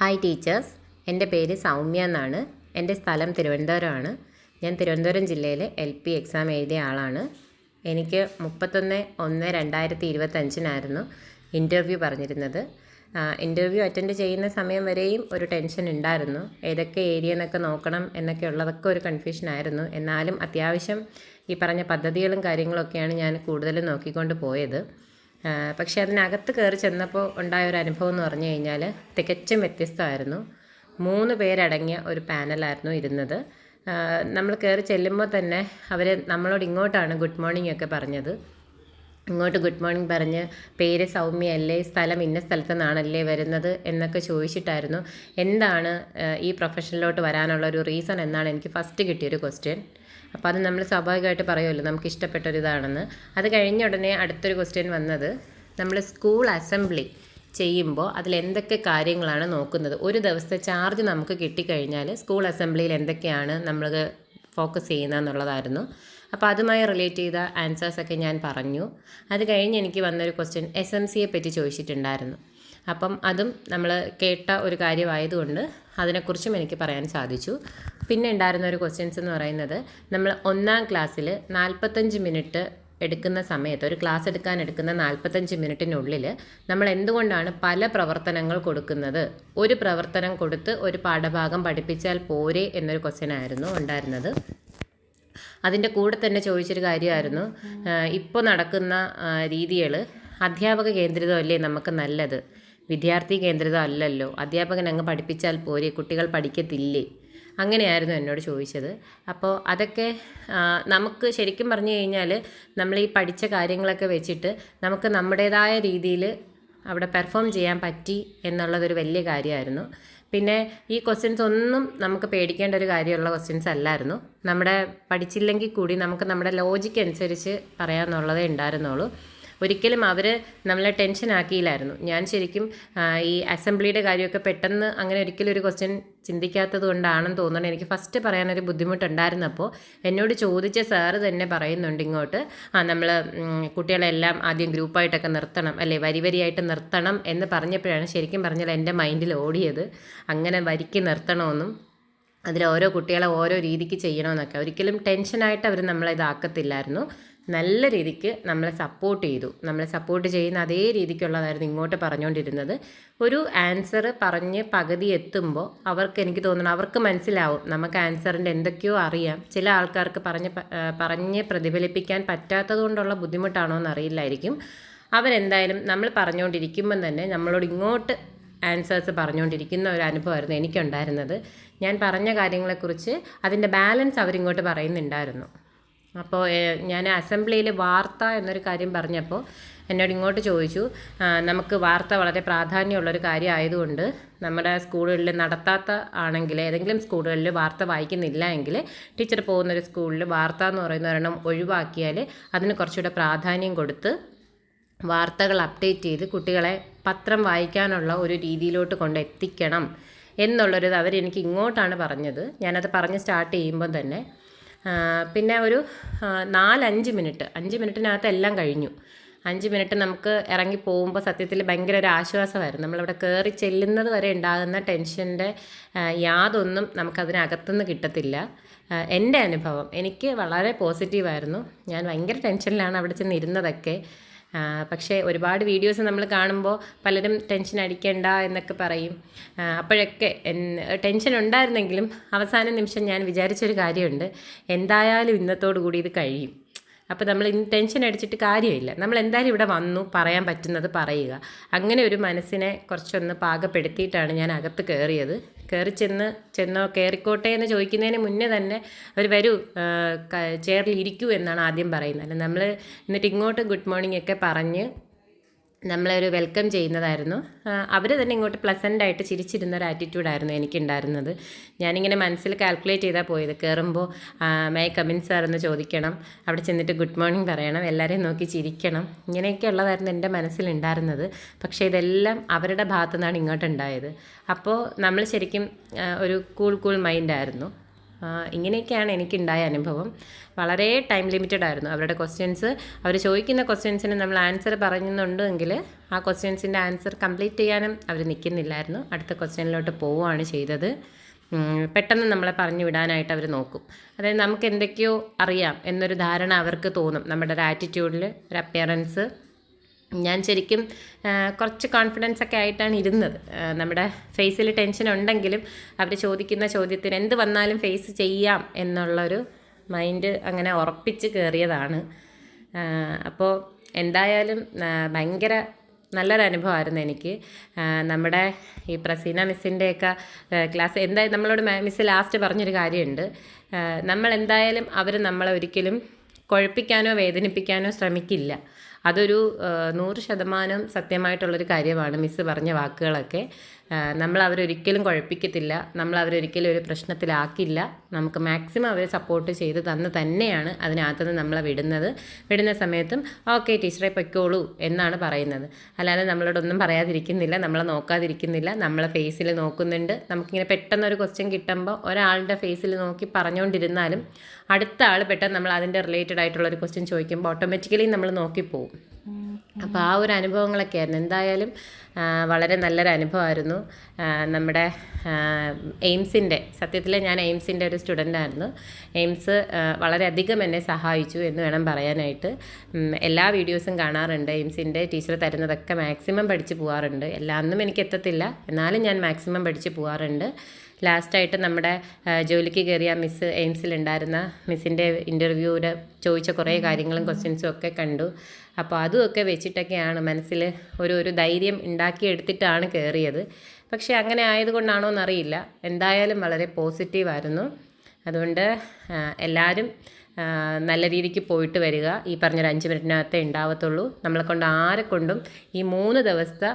Hi teachers എന്റെ പേര് സൗമ്യ എന്നാണ്. എന്റെ സ്ഥലം തിരുവനന്തപുരമാണ്. ഞാൻ തിരുവനന്തപുരം ജില്ലയിലെ എൽ പി എക്സാം എഴുതിയ ആളാണ്. എനിക്ക് മുപ്പത്തൊന്ന് ഒന്ന് രണ്ടായിരത്തി ഇരുപത്തഞ്ചിനായിരുന്നു ഇന്റർവ്യൂ പറഞ്ഞിരുന്നത് ഇന്റർവ്യൂ അറ്റൻഡ് ചെയ്യുന്ന സമയം വരെയും ഒരു ടെൻഷൻ ഉണ്ടായിരുന്നു. ഏതൊക്കെ ഏരിയ എന്നൊക്കെ നോക്കണം എന്നൊക്കെ ഉള്ളതൊക്കെ ഒരു കൺഫ്യൂഷൻ ആയിരുന്നു. എന്നാലും അത്യാവശ്യം ഈ പറഞ്ഞ പദ്ധതികളും കാര്യങ്ങളൊക്കെയാണ് ഞാൻ കൂടുതലും നോക്കിക്കൊണ്ട് പോയത്. പക്ഷേ അതിനകത്ത് കയറി ചെന്നപ്പോൾ ഉണ്ടായ ഒരു അനുഭവം എന്ന് പറഞ്ഞു കഴിഞ്ഞാൽ തികച്ചും വ്യത്യസ്തമായിരുന്നു. മൂന്ന് പേരടങ്ങിയ ഒരു പാനലായിരുന്നു ഇരുന്നത്. നമ്മൾ കയറി ചെല്ലുമ്പോൾ തന്നെ അവർ നമ്മളോട് ഇങ്ങോട്ടാണ് ഗുഡ് മോർണിംഗ് ഒക്കെ പറഞ്ഞത്. ഇങ്ങോട്ട് ഗുഡ് മോർണിംഗ് പറഞ്ഞ് പേര് സൗമ്യ അല്ലേ സ്ഥലം ഇന്ന സ്ഥലത്തു നിന്നാണല്ലേ വരുന്നത് എന്നൊക്കെ ചോദിച്ചിട്ടായിരുന്നു. എന്താണ് ഈ പ്രൊഫഷനിലോട്ട് വരാനുള്ള ഒരു റീസൺ എന്നാണ് എനിക്ക് ഫസ്റ്റ് കിട്ടിയൊരു ക്വസ്റ്റ്യൻ. അപ്പോൾ അത് നമ്മൾ സ്വാഭാവികമായിട്ട് പറയുമല്ലോ നമുക്ക് ഇഷ്ടപ്പെട്ട ഒരു ഇതാണെന്ന് അത് കഴിഞ്ഞ ഉടനെ അടുത്തൊരു ക്വസ്റ്റ്യൻ വന്നത് നമ്മൾ സ്കൂൾ അസംബ്ലി ചെയ്യുമ്പോൾ അതിൽ എന്തൊക്കെ കാര്യങ്ങളാണ് നോക്കുന്നത്? ഒരു ദിവസത്തെ ചാർജ് നമുക്ക് കിട്ടിക്കഴിഞ്ഞാൽ സ്കൂൾ അസംബ്ലിയിൽ എന്തൊക്കെയാണ് നമ്മൾ ഫോക്കസ് ചെയ്യുന്നതെന്നുള്ളതായിരുന്നു അപ്പോൾ അതുമായി റിലേറ്റ് ചെയ്ത ആൻസേഴ്സൊക്കെ ഞാൻ പറഞ്ഞു. അത് കഴിഞ്ഞ് എനിക്ക് വന്നൊരു ക്വസ്റ്റ്യൻ എസ് എം സിയെ പറ്റി ചോദിച്ചിട്ടുണ്ടായിരുന്നു. അപ്പം അതും നമ്മൾ കേട്ട ഒരു കാര്യമായതുകൊണ്ട് അതിനെക്കുറിച്ചും എനിക്ക് പറയാൻ സാധിച്ചു. പിന്നെ ഉണ്ടായിരുന്ന ഒരു ക്വസ്റ്റ്യൻസ് എന്ന് പറയുന്നത് നമ്മൾ ഒന്നാം ക്ലാസ്സിൽ നാൽപ്പത്തഞ്ച് മിനിറ്റ് എടുക്കുന്ന സമയത്ത് ഒരു ക്ലാസ് എടുക്കാൻ എടുക്കുന്ന നാൽപ്പത്തഞ്ച് മിനിറ്റിനുള്ളിൽ നമ്മൾ എന്തുകൊണ്ടാണ് പല പ്രവർത്തനങ്ങൾ കൊടുക്കുന്നത്? ഒരു പ്രവർത്തനം കൊടുത്ത് ഒരു പാഠഭാഗം പഠിപ്പിച്ചാൽ പോരെ എന്നൊരു ക്വസ്റ്റ്യൻ ആയിരുന്നു ഉണ്ടായിരുന്നത്. അതിന്റെ കൂടെ തന്നെ ചോദിച്ചൊരു കാര്യമായിരുന്നു. ഇപ്പോൾ നടക്കുന്ന രീതികൾ അധ്യാപക കേന്ദ്രിതമല്ലേ നമുക്ക് നല്ലത്? വിദ്യാർത്ഥി കേന്ദ്രിത അല്ലല്ലോ. അധ്യാപകൻ അങ്ങ് പഠിപ്പിച്ചാൽ പോരെ കുട്ടികൾ പഠിക്കത്തില്ലേ? അങ്ങനെയായിരുന്നു എന്നോട് ചോദിച്ചത്. അപ്പോൾ അതൊക്കെ നമുക്ക് ശരിക്കും പറഞ്ഞു കഴിഞ്ഞാൽ നമ്മൾ ഈ പഠിച്ച കാര്യങ്ങളൊക്കെ വെച്ചിട്ട് നമുക്ക് നമ്മുടേതായ രീതിയിൽ അവിടെ പെർഫോം ചെയ്യാൻ പറ്റി എന്നുള്ളതൊരു വലിയ കാര്യമായിരുന്നു. പിന്നെ ഈ ക്വസ്റ്റ്യൻസ് ഒന്നും നമുക്ക് പേടിക്കേണ്ട ഒരു കാര്യമുള്ള ക്വസ്റ്റ്യൻസ് അല്ലായിരുന്നു. നമ്മുടെ പഠിച്ചില്ലെങ്കിൽ കൂടി നമുക്ക് നമ്മുടെ ലോജിക്ക് അനുസരിച്ച് പറയാമെന്നുള്ളതേ ഉണ്ടായിരുന്നുള്ളൂ. ഒരിക്കലും അവർ നമ്മളെ ടെൻഷൻ ആക്കിയില്ലായിരുന്നു. ഞാൻ ശരിക്കും ഈ അസംബ്ലിയുടെ കാര്യമൊക്കെ പെട്ടെന്ന് അങ്ങനെ ഒരിക്കലും ഒരു ക്വസ്റ്റ്യൻ ചിന്തിക്കാത്തത് കൊണ്ടാണെന്ന് തോന്നുന്നത് എനിക്ക് ഫസ്റ്റ് പറയാനൊരു ബുദ്ധിമുട്ടുണ്ടായിരുന്നപ്പോൾ എന്നോട് ചോദിച്ച സാറ് തന്നെ പറയുന്നുണ്ട് ഇങ്ങോട്ട്. ആ നമ്മൾ കുട്ടികളെല്ലാം ആദ്യം ഗ്രൂപ്പായിട്ടൊക്കെ നിർത്തണം അല്ലേ വരി വരിയായിട്ട് നിർത്തണം എന്ന് പറഞ്ഞപ്പോഴാണ് ശരിക്കും പറഞ്ഞാൽ എന്റെ മൈൻഡിൽ ഓടിയത്. അങ്ങനെ വരിക്ക് നിർത്തണമെന്നും അതിൽ ഓരോ കുട്ടികളെ ഓരോ രീതിക്ക് ചെയ്യണമെന്നൊക്കെ ഒരിക്കലും ടെൻഷനായിട്ട് അവർ നമ്മളെ ഇതാക്കത്തില്ലായിരുന്നു. നല്ല രീതിക്ക് നമ്മളെ സപ്പോർട്ട് ചെയ്തു. നമ്മളെ സപ്പോർട്ട് ചെയ്യുന്ന അതേ രീതിക്കുള്ളതായിരുന്നു ഇങ്ങോട്ട് പറഞ്ഞുകൊണ്ടിരുന്നത്. ഒരു ആൻസർ പറഞ്ഞ് പകുതി എത്തുമ്പോൾ അവർക്ക് എനിക്ക് തോന്നുന്നു അവർക്ക് മനസ്സിലാവും നമുക്ക് ആൻസറിന്റെ എന്തൊക്കെയോ അറിയാം. ചില ആൾക്കാർക്ക് പറഞ്ഞ് പറഞ്ഞ് പ്രതിഫലിപ്പിക്കാൻ പറ്റാത്തത് കൊണ്ടുള്ള ബുദ്ധിമുട്ടാണോ എന്നറിയില്ലായിരിക്കും. അവരെന്തായാലും നമ്മൾ പറഞ്ഞുകൊണ്ടിരിക്കുമ്പം തന്നെ നമ്മളോട് ഇങ്ങോട്ട് ആൻസേഴ്സ് പറഞ്ഞുകൊണ്ടിരിക്കുന്ന ഒരു അനുഭവമായിരുന്നു എനിക്കുണ്ടായിരുന്നത്. ഞാൻ പറഞ്ഞ കാര്യങ്ങളെക്കുറിച്ച് അതിന്റെ ബാലൻസ് അവരിങ്ങോട്ട് പറയുന്നുണ്ടായിരുന്നു. അപ്പോൾ ഞാൻ അസംബ്ലിയിൽ വാർത്ത എന്നൊരു കാര്യം പറഞ്ഞപ്പോൾ എന്നോട് ഇങ്ങോട്ട് ചോദിച്ചു നമുക്ക് വാർത്ത വളരെ പ്രാധാന്യമുള്ളൊരു കാര്യം ആയതുകൊണ്ട് നമ്മുടെ സ്കൂളുകളിൽ നടത്താത്ത ആണെങ്കിൽ ഏതെങ്കിലും സ്കൂളുകളിൽ വാർത്ത വായിക്കുന്നില്ല എങ്കിൽ ടീച്ചർ പോകുന്നൊരു സ്കൂളിൽ വാർത്ത എന്ന് പറയുന്ന ഒരെണ്ണം ഒഴിവാക്കിയാൽ അതിന് കുറച്ചുകൂടെ പ്രാധാന്യം കൊടുത്ത് വാർത്തകൾ അപ്ഡേറ്റ് ചെയ്ത് കുട്ടികളെ പത്രം വായിക്കാനുള്ള ഒരു രീതിയിലോട്ട് കൊണ്ടെത്തിക്കണം എന്നുള്ളൊരു അവരെനിക്ക് ഇങ്ങോട്ടാണ് പറഞ്ഞത്. ഞാനത് പറഞ്ഞ് സ്റ്റാർട്ട് ചെയ്യുമ്പോൾ തന്നെ പിന്നെ ഒരു നാലഞ്ച് മിനിറ്റ്. അഞ്ച് മിനിറ്റിനകത്ത് എല്ലാം കഴിഞ്ഞു. അഞ്ച് മിനിറ്റ് നമുക്ക് ഇറങ്ങി പോകുമ്പോൾ സത്യത്തിൽ ഭയങ്കര ഒരു ആശ്വാസമായിരുന്നു. നമ്മളവിടെ കയറി ചെല്ലുന്നത് വരെ ഉണ്ടാകുന്ന ടെൻഷന്റെ യാതൊന്നും നമുക്കതിനകത്തുനിന്ന് കിട്ടത്തില്ല. എന്റെ അനുഭവം എനിക്ക് വളരെ പോസിറ്റീവായിരുന്നു. ഞാൻ ഭയങ്കര ടെൻഷനിലാണ് അവിടെ ചെന്ന് ഇരുന്നതൊക്കെ. പക്ഷേ ഒരുപാട് വീഡിയോസ് നമ്മൾ കാണുമ്പോൾ പലരും ടെൻഷൻ അടിക്കണ്ട എന്നൊക്കെ പറയും. അപ്പോഴൊക്കെ ടെൻഷൻ ഉണ്ടായിരുന്നെങ്കിലും അവസാന നിമിഷം ഞാൻ വിചാരിച്ചൊരു കാര്യമുണ്ട്. എന്തായാലും ഇന്നത്തോടു കൂടി ഇത് കഴിയും. അപ്പോൾ നമ്മൾ ടെൻഷൻ അടിച്ചിട്ട് കാര്യമില്ല. നമ്മൾ എന്തായാലും ഇവിടെ വന്നു പറയാൻ പറ്റുന്നത് പറയുക. അങ്ങനെ ഒരു മനസ്സിനെ കുറച്ചൊന്ന് പാകപ്പെടുത്തിയിട്ടാണ് ഞാൻ അകത്ത് കയറിയത്. കയറി ചെന്ന് ചെന്നോ കയറിക്കോട്ടെ എന്ന് ചോദിക്കുന്നതിന് മുന്നേ തന്നെ അവർ വരൂ ചെയറിൽ ഇരിക്കൂ എന്നാണ് ആദ്യം പറയുന്നത്. അല്ല നമ്മൾ എന്നിട്ട് ഇങ്ങോട്ട് ഗുഡ് മോർണിംഗ് ഒക്കെ പറഞ്ഞ് നമ്മളൊരു വെൽക്കം ചെയ്യുന്നതായിരുന്നു. അവർ തന്നെ ഇങ്ങോട്ട് പ്ലസന്റ് ആയിട്ട് ചിരിച്ചിരുന്ന ഒരു ആറ്റിറ്റ്യൂഡായിരുന്നു എനിക്കുണ്ടായിരുന്നത്. ഞാനിങ്ങനെ മനസ്സിൽ കാൽക്കുലേറ്റ് ചെയ്താൽ പോയത്. കയറുമ്പോൾ മൈ കമിൻ സാർ എന്ന് ചോദിക്കണം. അവിടെ ചെന്നിട്ട് ഗുഡ് മോർണിംഗ് പറയണം. എല്ലാവരെയും നോക്കി ചിരിക്കണം. ഇങ്ങനെയൊക്കെ ഉള്ളതായിരുന്നു എന്റെ മനസ്സിലുണ്ടായിരുന്നത്. പക്ഷേ ഇതെല്ലാം അവരുടെ ഭാഗത്തു നിന്നാണ് ഇങ്ങോട്ടുണ്ടായത്. അപ്പോൾ നമ്മൾ ശരിക്കും ഒരു കൂൾ കൂൾ മൈൻഡായിരുന്നു ഇങ്ങനെയൊക്കെയാണ് എനിക്കുണ്ടായ അനുഭവം. വളരെ ടൈം ലിമിറ്റഡ് ആയിരുന്നു. അവരുടെ ക്വസ്റ്റ്യൻസ് അവർ ചോദിക്കുന്ന ക്വസ്റ്റ്യൻസിന് നമ്മൾ ആൻസർ പറയുന്നുണ്ടെങ്കിൽ ആ ക്വസ്റ്റ്യൻസിന്റെ ആൻസർ കംപ്ലീറ്റ് ചെയ്യാനും അവർ നിൽക്കുന്നില്ലായിരുന്നു. അടുത്ത ക്വസ്റ്റ്യനിലോട്ട് പോവുകയാണ് ചെയ്തത്. പെട്ടെന്ന് നമ്മളെ പറഞ്ഞു വിടാനായിട്ട് അവർ നോക്കും. അതായത് നമുക്ക് എന്തൊക്കെയോ അറിയാം എന്നൊരു ധാരണ അവർക്ക് തോന്നും. നമ്മുടെ ഒരു ആറ്റിറ്റ്യൂഡിൽ ഒരു അപ്പിയറൻസ് ഞാൻ ശരിക്കും കുറച്ച് കോൺഫിഡൻസ് ഒക്കെ ആയിട്ടാണ് ഇരുന്നത്. നമ്മുടെ ഫേസിൽ ടെൻഷൻ ഉണ്ടെങ്കിലും അവർ ചോദിക്കുന്ന ചോദ്യത്തിന് എന്ത് വന്നാലും ഫേസ് ചെയ്യാം എന്നുള്ളൊരു മൈൻഡ് അങ്ങനെ ഉറപ്പിച്ച് കയറിയതാണ് അപ്പോൾ എന്തായാലും ഭയങ്കര നല്ലൊരു അനുഭവമായിരുന്നു എനിക്ക്. നമ്മുടെ ഈ പ്രസീന മിസ്സിന്റെയൊക്കെ ക്ലാസ് എന്തായാലും നമ്മളോട് മിസ് ലാസ്റ്റ് പറഞ്ഞൊരു കാര്യമുണ്ട്. നമ്മൾ എന്തായാലും അവർ നമ്മളെ ഒരിക്കലും കുഴപ്പിക്കാനോ വേദനിപ്പിക്കാനോ ശ്രമിക്കില്ല. അതൊരു നൂറ് ശതമാനം സത്യമായിട്ടുള്ളൊരു കാര്യമാണ് മിസ്സ് പറഞ്ഞ വാക്കുകളൊക്കെ. നമ്മൾ അവരൊരിക്കലും കുഴപ്പിക്കത്തില്ല. നമ്മൾ അവരൊരിക്കലും ഒരു പ്രശ്നത്തിലാക്കില്ല. നമുക്ക് മാക്സിമം അവരെ സപ്പോർട്ട് ചെയ്ത് തന്ന് തന്നെയാണ് അതിനകത്തുനിന്ന് നമ്മളെ വിടുന്നത്. വിടുന്ന സമയത്തും ഓക്കെ ടീച്ചറെ പൊയ്ക്കോളൂ എന്നാണ് പറയുന്നത്. അല്ലാതെ നമ്മളോടൊന്നും പറയാതിരിക്കുന്നില്ല നമ്മളെ നോക്കാതിരിക്കുന്നില്ല നമ്മളെ ഫേസിൽ നോക്കുന്നുണ്ട്. നമുക്കിങ്ങനെ പെട്ടെന്ന് ഒരു ക്വസ്റ്റ്യൻ കിട്ടുമ്പോൾ ഒരാളുടെ ഫേസിൽ നോക്കി പറഞ്ഞുകൊണ്ടിരുന്നാലും അടുത്ത ആൾ പെട്ടെന്ന് നമ്മൾ അതിന്റെ റിലേറ്റഡ് ആയിട്ടുള്ള ഒരു ക്വസ്റ്റ്യൻ ചോദിക്കുമ്പോൾ ഓട്ടോമാറ്റിക്കലി നമ്മൾ നോക്കിപ്പോവും. അപ്പോൾ ആ ഒരു അനുഭവങ്ങളൊക്കെ ആയിരുന്നു. എന്തായാലും വളരെ നല്ലൊരു അനുഭവമായിരുന്നു. നമ്മുടെ എയിംസിന്റെ സത്യത്തിൽ ഞാൻ എയിംസിന്റെ ഒരു സ്റ്റുഡന്റ് ആയിരുന്നു. എയിംസ് വളരെയധികം എന്നെ സഹായിച്ചു എന്ന് വേണം പറയാനായിട്ട്. എല്ലാ വീഡിയോസും കാണാറുണ്ട്. എയിംസിന്റെ ടീച്ചർ തരുന്നതൊക്കെ മാക്സിമം പഠിച്ച് പോകാറുണ്ട് എല്ലാ ഒന്നും എനിക്ക് എത്തത്തില്ല. എന്നാലും ഞാൻ മാക്സിമം പഠിച്ച് പോകാറുണ്ട് ലാസ്റ്റായിട്ട് നമ്മുടെ ജോലിക്ക് കയറിയ മിസ് എയിംസിലുണ്ടായിരുന്ന മിസ്സിന്റെ ഇന്റർവ്യൂവിൽ ചോദിച്ച കുറേ കാര്യങ്ങളും ക്വസ്റ്റ്യൻസും ഒക്കെ കണ്ടു. അപ്പോൾ അതുമൊക്കെ വെച്ചിട്ടൊക്കെയാണ് മനസ്സിൽ ഒരു ഒരു ധൈര്യം ഉണ്ടാക്കിയെടുത്തിട്ടാണ് കയറിയത് പക്ഷേ അങ്ങനെ ആയതുകൊണ്ടാണോ എന്നറിയില്ല. എന്തായാലും വളരെ പോസിറ്റീവായിരുന്നു അതുകൊണ്ട് എല്ലാവരും നല്ല രീതിക്ക് പോയിട്ട് വരിക. ഈ പറഞ്ഞൊരു അഞ്ച് മിനിറ്റിനകത്തേ ഉണ്ടാവത്തുള്ളൂ. നമ്മളെ കൊണ്ട് ആരെ കൊണ്ടും ഈ മൂന്ന് ദിവസത്തെ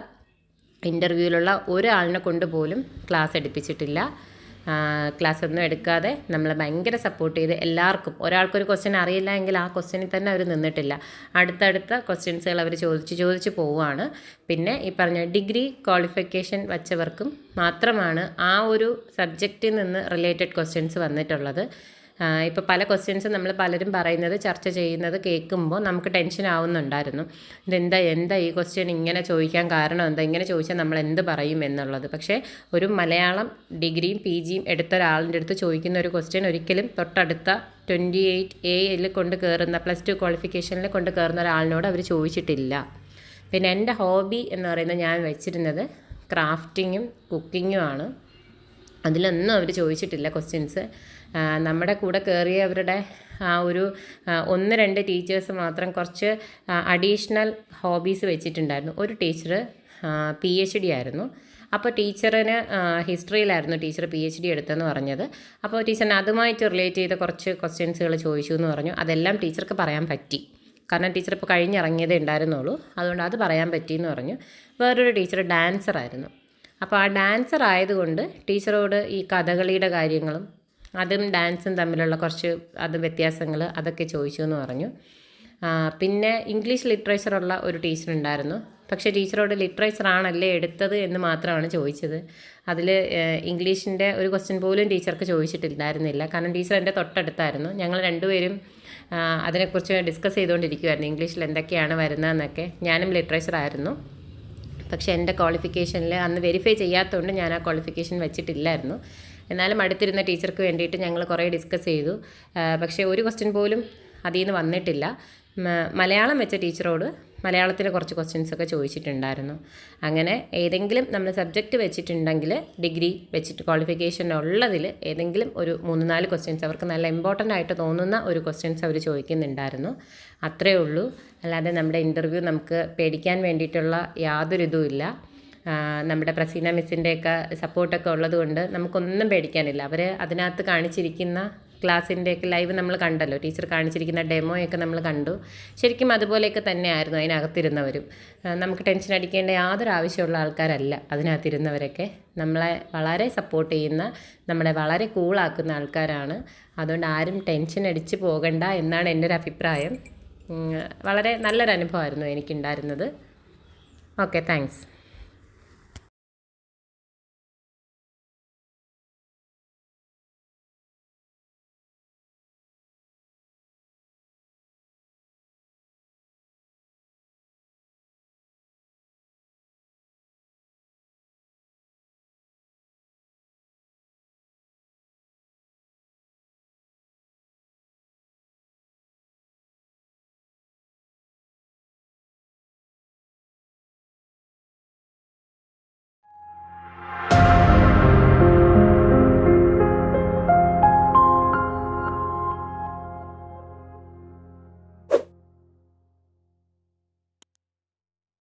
ഇന്റർവ്യൂവിലുള്ള ഒരാളിനെ കൊണ്ട് പോലും ക്ലാസ് എടുപ്പിച്ചിട്ടില്ല. ക്ലാസ് ഒന്നും എടുക്കാതെ നമ്മളെ ഭയങ്കര സപ്പോർട്ട് ചെയ്ത് എല്ലാവർക്കും ഒരാൾക്കൊരു ക്വസ്റ്റ്യൻ അറിയില്ല എങ്കിൽ ആ ക്വസ്റ്റ്യനിൽ തന്നെ അവർ നിന്നിട്ടില്ല. അടുത്തടുത്ത ക്വസ്റ്റ്യൻസുകൾ അവർ ചോദിച്ച് ചോദിച്ച് പോവുകയാണ്. പിന്നെ ഈ പറഞ്ഞ ഡിഗ്രി ക്വാളിഫിക്കേഷൻ വച്ചവർക്കും മാത്രമാണ് ആ ഒരു സബ്ജക്റ്റിൽ നിന്ന് റിലേറ്റഡ് ക്വസ്റ്റ്യൻസ് വന്നിട്ടുള്ളത്. ഇപ്പോൾ പല ക്വസ്റ്റ്യൻസും നമ്മൾ പലരും പറയുന്നത് ചർച്ച ചെയ്യുന്നത് കേൾക്കുമ്പോൾ നമുക്ക് ടെൻഷൻ ആവുന്നുണ്ടായിരുന്നു. ഇതെന്താ എന്താ ഈ ക്വസ്റ്റ്യൻ ഇങ്ങനെ ചോദിക്കാൻ കാരണം? എന്താ ഇങ്ങനെ ചോദിച്ചാൽ നമ്മൾ എന്ത് പറയും എന്നുള്ളത്. പക്ഷേ ഒരു മലയാളം ഡിഗ്രിയും പി ജിയും എടുത്ത ഒരാളിന്റെ അടുത്ത് ചോദിക്കുന്ന ഒരു ക്വസ്റ്റ്യൻ ഒരിക്കലും തൊട്ടടുത്ത ട്വന്റി എയ്റ്റ് എയിൽ കൊണ്ട് കയറുന്ന പ്ലസ് ടു ക്വാളിഫിക്കേഷനിൽ കൊണ്ട് കയറുന്ന ഒരാളിനോട് അവർ ചോദിച്ചിട്ടില്ല. പിന്നെ എന്റെ ഹോബി എന്ന് പറയുന്നത് ഞാൻ വെച്ചിരുന്നത് ക്രാഫ്റ്റിങ്ങും കുക്കിങ്ങും അതിലൊന്നും അവർ ചോദിച്ചിട്ടില്ല ക്വസ്റ്റ്യൻസ് നമ്മുടെ കൂടെ കയറിയവരുടെ ആ ഒരു ഒന്ന് രണ്ട് ടീച്ചേഴ്സ് മാത്രം കുറച്ച് അഡീഷണൽ ഹോബീസ് വെച്ചിട്ടുണ്ടായിരുന്നു. ഒരു ടീച്ചർ പി എച്ച് ഡി ആയിരുന്നു. അപ്പോൾ ടീച്ചറിന് ഹിസ്റ്ററിയിലായിരുന്നു ടീച്ചർ പി എച്ച് ഡി എടുത്തെന്ന് പറഞ്ഞത്. അപ്പോൾ ടീച്ചറിന് അതുമായിട്ട് റിലേറ്റ് ചെയ്ത കുറച്ച് ക്വസ്റ്റ്യൻസുകൾ ചോദിച്ചു എന്ന് പറഞ്ഞു. അതെല്ലാം ടീച്ചർക്ക് പറയാൻ പറ്റി. കാരണം ടീച്ചർ ഇപ്പോൾ കഴിഞ്ഞിറങ്ങിയതേ ഉണ്ടായിരുന്നുള്ളൂ. അതുകൊണ്ട് അത് പറയാൻ പറ്റിയെന്ന് പറഞ്ഞു. വേറൊരു ടീച്ചർ ഡാൻസറായിരുന്നു. അപ്പോൾ ആ ഡാൻസർ ആയതുകൊണ്ട് ടീച്ചറോട് ഈ കഥകളിയുടെ കാര്യങ്ങളും അതും ഡാൻസും തമ്മിലുള്ള കുറച്ച് അത് വ്യത്യാസങ്ങൾ അതൊക്കെ ചോദിച്ചു എന്ന് പറഞ്ഞു പിന്നെ ഇംഗ്ലീഷ് ലിറ്ററേച്ചറുള്ള ഒരു ടീച്ചർ ഉണ്ടായിരുന്നു പക്ഷേ ടീച്ചറോട് ലിറ്ററേച്ചർ ആണല്ലേ എടുത്തത് എന്ന് മാത്രമാണ് ചോദിച്ചത്. അതിൽ ഇംഗ്ലീഷിന്റെ ഒരു ക്വസ്റ്റ്യൻ പോലും ടീച്ചർക്ക് ചോദിച്ചിട്ടില്ലായിരുന്നില്ല. കാരണം ടീച്ചർ എന്റെ തൊട്ടടുത്തായിരുന്നു. ഞങ്ങൾ രണ്ടുപേരും അതിനെക്കുറിച്ച് ഡിസ്കസ് ചെയ്തുകൊണ്ടിരിക്കുമായിരുന്നു ഇംഗ്ലീഷിൽ എന്തൊക്കെയാണ് വരുന്നതെന്നൊക്കെ. ഞാനും ലിറ്ററേച്ചർ ആയിരുന്നു പക്ഷേ എന്റെ ക്വാളിഫിക്കേഷനിൽ അന്ന് വെരിഫൈ ചെയ്യാത്തതുകൊണ്ട് ഞാൻ ആ ക്വാളിഫിക്കേഷൻ വെച്ചിട്ടില്ലായിരുന്നു. എന്നാലും അടുത്തിരുന്ന ടീച്ചർക്ക് വേണ്ടിയിട്ട് ഞങ്ങൾ കുറേ ഡിസ്കസ് ചെയ്തു. പക്ഷേ ഒരു ക്വസ്റ്റ്യൻ പോലും അതിൽ നിന്ന് വന്നിട്ടില്ല മലയാളം വെച്ച ടീച്ചറോട് മലയാളത്തിൽ കുറച്ച് ക്വസ്റ്റ്യൻസ് ഒക്കെ ചോദിച്ചിട്ടുണ്ടായിരുന്നു. അങ്ങനെ ഏതെങ്കിലും നമ്മൾ സബ്ജക്റ്റ് വെച്ചിട്ടുണ്ടെങ്കിൽ ഡിഗ്രി വെച്ചിട്ട് ക്വാളിഫിക്കേഷൻ ഉള്ളതിൽ ഏതെങ്കിലും ഒരു മൂന്ന് നാല് ക്വസ്റ്റ്യൻസ് അവർക്ക് നല്ല ഇമ്പോർട്ടന്റ് ആയിട്ട് തോന്നുന്ന ഒരു ക്വസ്റ്റ്യൻസ് അവർ ചോദിക്കുന്നുണ്ടായിരുന്നു. അത്രയേ ഉള്ളൂ. അല്ലാതെ നമ്മുടെ ഇന്റർവ്യൂ നമുക്ക് പേടിക്കാൻ വേണ്ടിയിട്ടുള്ള യാതൊരു ഇതുമില്ല നമ്മുടെ പ്രസീന മിസ്സിന്റെയൊക്കെ സപ്പോർട്ടൊക്കെ ഉള്ളത് കൊണ്ട് നമുക്കൊന്നും പേടിക്കാനില്ല. അവർ അതിനകത്ത് കാണിച്ചിരിക്കുന്ന ക്ലാസ്സിന്റെയൊക്കെ ലൈവ് നമ്മൾ കണ്ടല്ലോ. ടീച്ചർ കാണിച്ചിരിക്കുന്ന ഡെമോയൊക്കെ നമ്മൾ കണ്ടു. ശരിക്കും അതുപോലെയൊക്കെ തന്നെയായിരുന്നു അതിനകത്തിരുന്നവരും. നമുക്ക് ടെൻഷൻ അടിക്കേണ്ട യാതൊരു ആവശ്യമുള്ള ആൾക്കാരല്ല അതിനകത്തിരുന്നവരൊക്കെ. നമ്മളെ വളരെ സപ്പോർട്ട് ചെയ്യുന്ന നമ്മളെ വളരെ കൂളാക്കുന്ന ആൾക്കാരാണ്. അതുകൊണ്ട് ആരും ടെൻഷൻ അടിച്ച് പോകണ്ട എന്നാണ് എന്റെ ഒരു അഭിപ്രായം. വളരെ നല്ലൊരു അനുഭവമായിരുന്നു എനിക്കുണ്ടായിരുന്നത്. Okay thanks